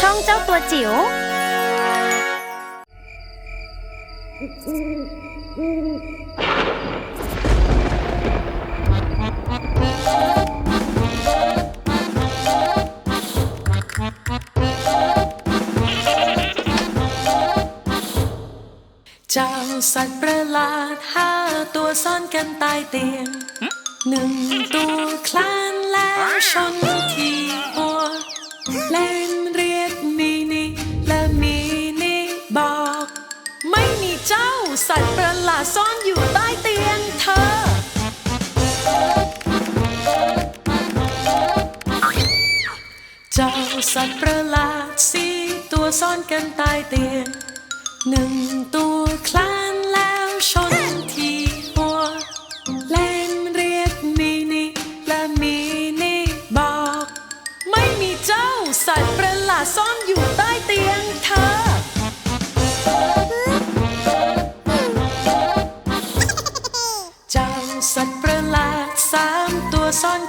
ช่องเจ้าตัวจิ๋ว เจ้าสัตว์ประหลาดห้าตัวซ่อนกันใต้เตียงหนึ่งตัวคลานแล้วชน ซ่อนอยู่ใต้เตียงเธอ เจ้าสัตว์ประหลาดสี่ตัวซ่อนกันใต้เตียงหนึ่ง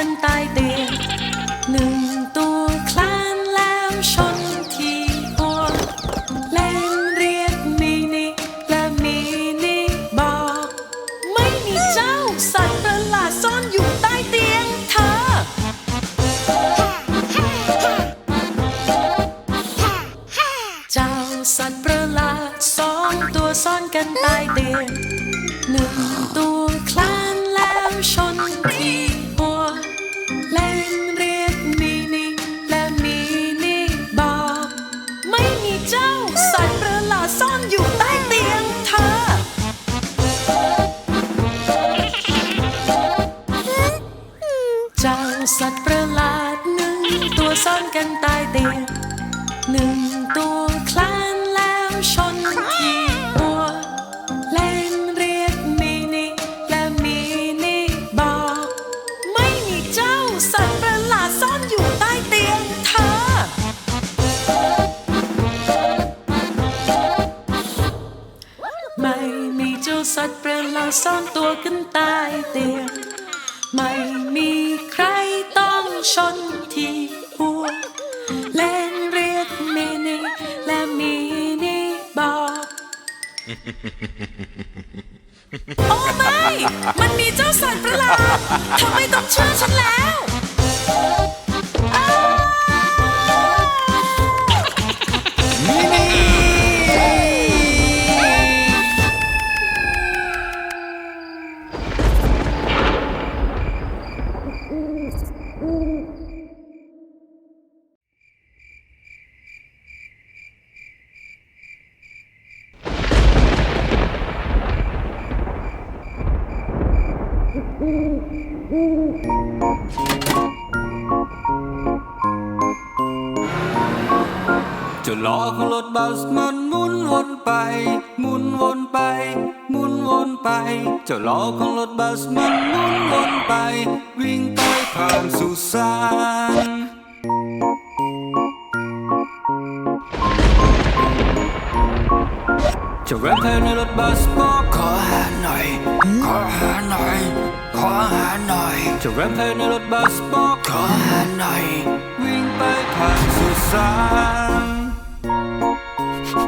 ซ่อน หนึ่งตัวคลานแล้วชนที่หัว เล่นเรียกมีนี่และมีนี่บอก ไม่มีเจ้าสัตว์ประหลาดซ่อนอยู่ใต้เตียงเธอ ไม่มีเจ้าสัตว์ประหลาดซ่อนตัวกันใต้เตียง ไม่มีใครต้องชนที โอ้ไม่ มันมีเจ้าสัตว์ประหลาดทำไมต้องเชื่อฉันแล้ว จะล้อของรถบัสมันหมุนวนไปหมุนวนไปหมุนวนไปเจ้าล้อของรถบัสมันหมุนวนไป วิ่งไปผ่านสุสานจะแรปให้ในรถบัสบอกขอหาหน่อย ขอหาหน่อย ขอหาหน่อย จะแรปให้ในรถบัสบอกขอหาหน่อย วิ่งไปผ่านสุสาน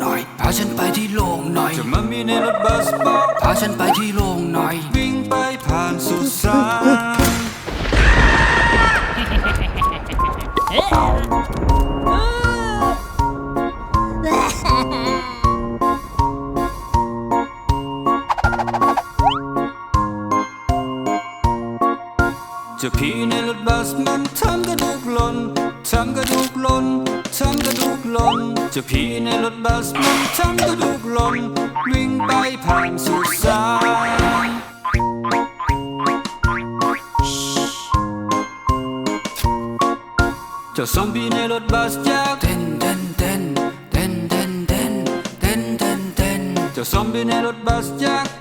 หน่อย พาฉันไปที่โรงหน่อยเจะมามีในรถบัสบอกพาฉันไปที่โรงหน่อย วิ่งไปผ่านสุสานเจะพี่ จะพีในรถบัสมันทำกระดูกลม วิ่งไปผ่านสุสานเจ้าซอมบี้ในรถบัสแจ๊กเต้นเต้นเต้นเต้นเต้นเต้นเต้นจ้าซอมบี้ในรถบัสอยา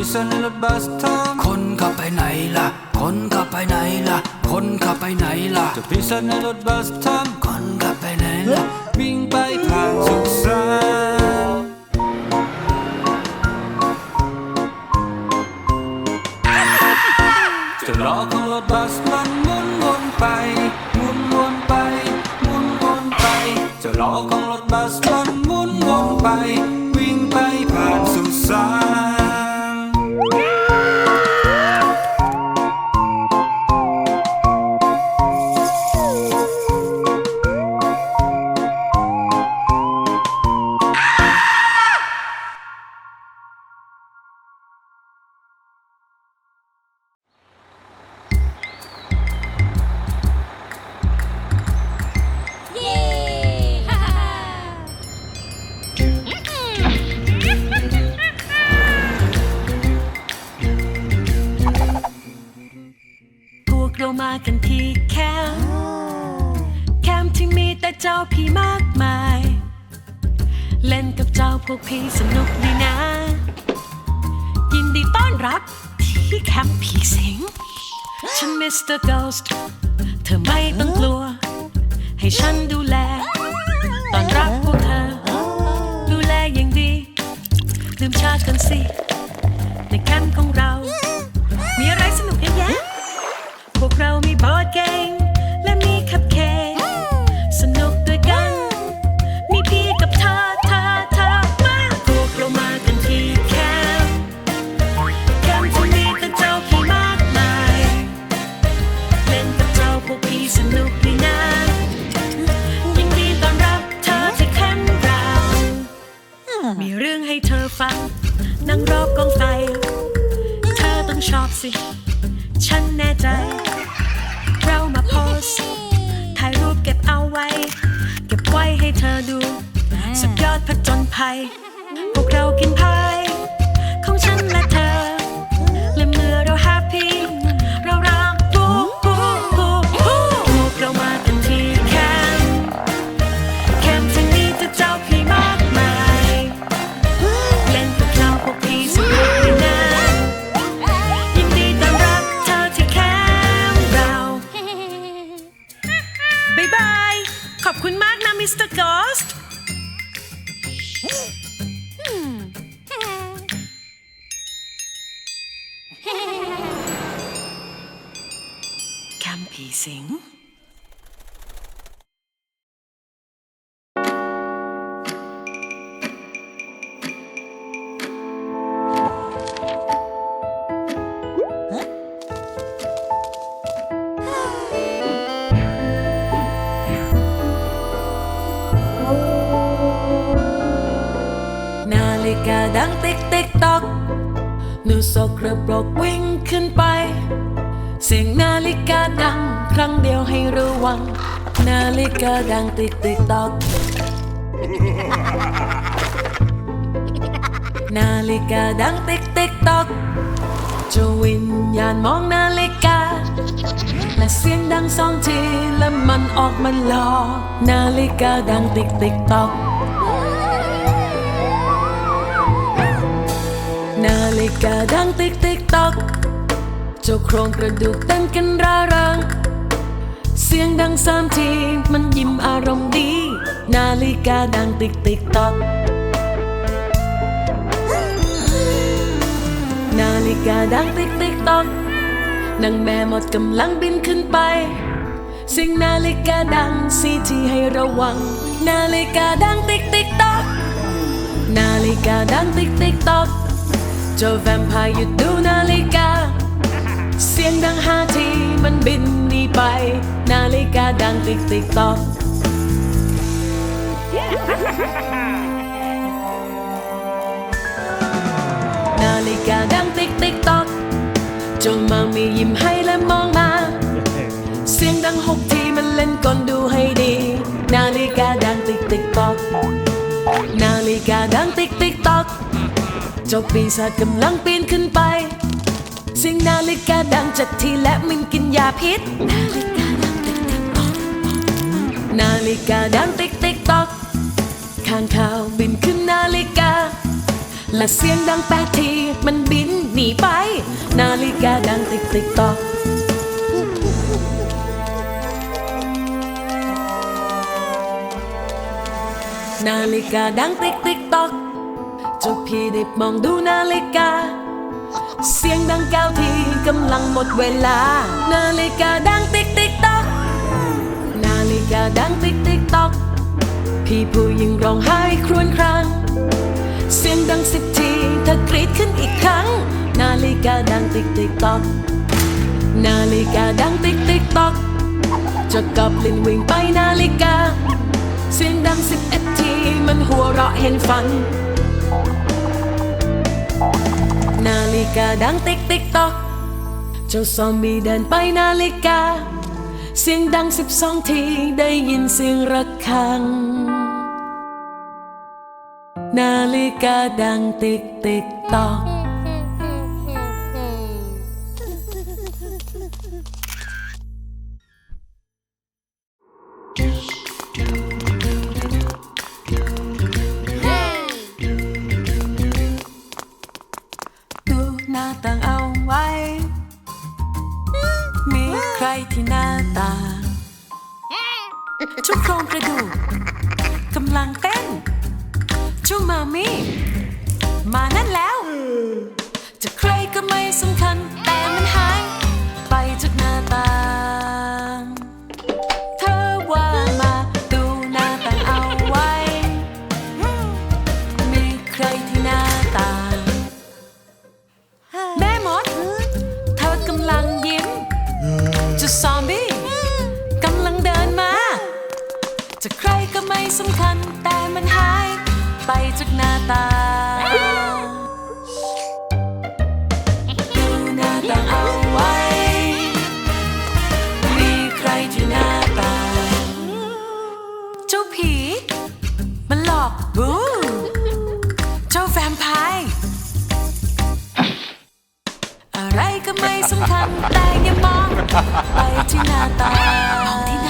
เจ้าปีศาจในรถบัสทำคนขับไปไหนล่ะ คนขับไปไหนล่ะ คนขับไปไหนล่ะเจ้าปีศาจในรถบัสทำคนขับไปไหนล่ะ วิ่งไปผ่านสุสานเจะล้อของรถบัสมันหมุนวนไปหมุนวนไปหมุนวนไปเจะล้อของรถบัสมันหมุนวนไป วิ่งไปผ่านสุสาน เจ้าผีมากมาย เล่นกับเจ้าพวกผีสนุกดีนะ ยินดีต้อนรับที่แคมป์ผีสิง ฉันมิสเตอร์ o ก t เธอไม่ต้องกลัว ให้ฉันดูแลตอนรับพวกเธอ ดูแลอย่างดีลืมชาติกันสิ ในแคมป์ของเรา สิ ฉันแน่ใจ เรามาโพสถ่ายรูปเก็บเอาไว้ เก็บไว้ให้เธอดู สุดยอดผจญภัย พวกเรากินพาย ง นาฬิกาดังติ๊กติ๊กตอกหนูสกระปรกวิ่งขึ้นไป เสียงนาฬิกาดัง ครั้งเดียวให้ระวัง นาฬิกาดังติ๊กติ๊กตอกนาฬิกาดังติ๊กติ๊กตอกจะวิญญาณมองนาฬิกา และเสียงดังสองทีและมันออกมาหลอกนาฬิกาดังติ๊กติ๊กตอกนาฬิกาดังติ๊กติ๊กตอก จ้าโครงกระดูกเต้นกันร่าเริงเสียงดังสามทีมันยิ้มอารมณ์ดี นาฬิกาดังติ๊กติ๊กตอกนาฬิกาดังติ๊กติ๊กตอกนางแม่หมดกำลังบินขึ้นไปเสียงนาฬิกาดังสีที่ให้ระวัง นาฬิกาดังติ๊กติ๊กตอกนาฬิกาดังติ๊กติ๊กตอกเจ้าแวมพร์หยุดดูนาฬิกา เสียงดังห้าทีมันบินหนีไป นาฬิกาดังติ๊กติ๊กตอกนาฬิกาดังติ๊กติ๊กตอกจ้ามามียิ้มให้และมองมา เสียงดังหกทีมันเล่นกลดูให้ดี นาฬิกาดังติ๊กติ๊กตอกนาฬิกาดังติ๊กติ๊กตอกเจ้าปีศาจกำลังปีนขึ้นไป เสียงนาฬิกาดังจัดทีและมันกินยาพิษ นาฬิกาดังติ๊กติ๊กตอกนาฬิกาดังติ๊กติ๊กตอกข้างข่าวบินขึ้นนาฬิกา และเสียงดังแปดทีมันบินหนีไป นาฬิกาดังติ๊กติ๊กตอกนาฬิกาดังติ๊กติ๊กตอกเจ้าพี่ได้มองดูนาฬิกา เสียงดังก้าวทีกำลังหมดเวลา นาฬิกาดังติ๊กติ๊กตอก นาฬิกาดังติ๊กติ๊กตอก พี่ผู้หญิงร้องไห้ครวญคราง เสียงดังสิบทีเธอกรีดขึ้นอีกครั้ง นาฬิกาดังติ๊กติ๊กตอก นาฬิกาดังติ๊กติ๊กตอกจะกับลินวิ่งไปนาฬิกา เสียงดังสิบเอ็ดทีมันหัวเราะเห็นฝัน กาดังติ๊กติ๊กตอก เจ้าซอมบี้เดินไปนาฬิกา เสียงดังสิบสองทีได้ยินเสียงระฆัง นาฬิกาดังติ๊กติ๊กตอก มามีมานั่นแล้ว จะใครก็ไม่สำคัญ แต่มันหาย ไปจากหน้าต่าง เธอว่ามาดูหน้าต่างเอาไว้ มีใครที่หน้าต่าง แม่มด เธอกำลังยิ้มเจะซอมบี้กำลังเดินมา จะใครก็ไม่สำคัญแต่มันหาย ไปจากหน้าตาดูหน้าต่างเอาไว้ มีใครที่หน้าตา เจ้าผี มันหลอกบูเจ้าแวมไพร์อะไรก็ไม่สำคัญแต่อย่ามอง ไปที่หน้าตามองที่หน้า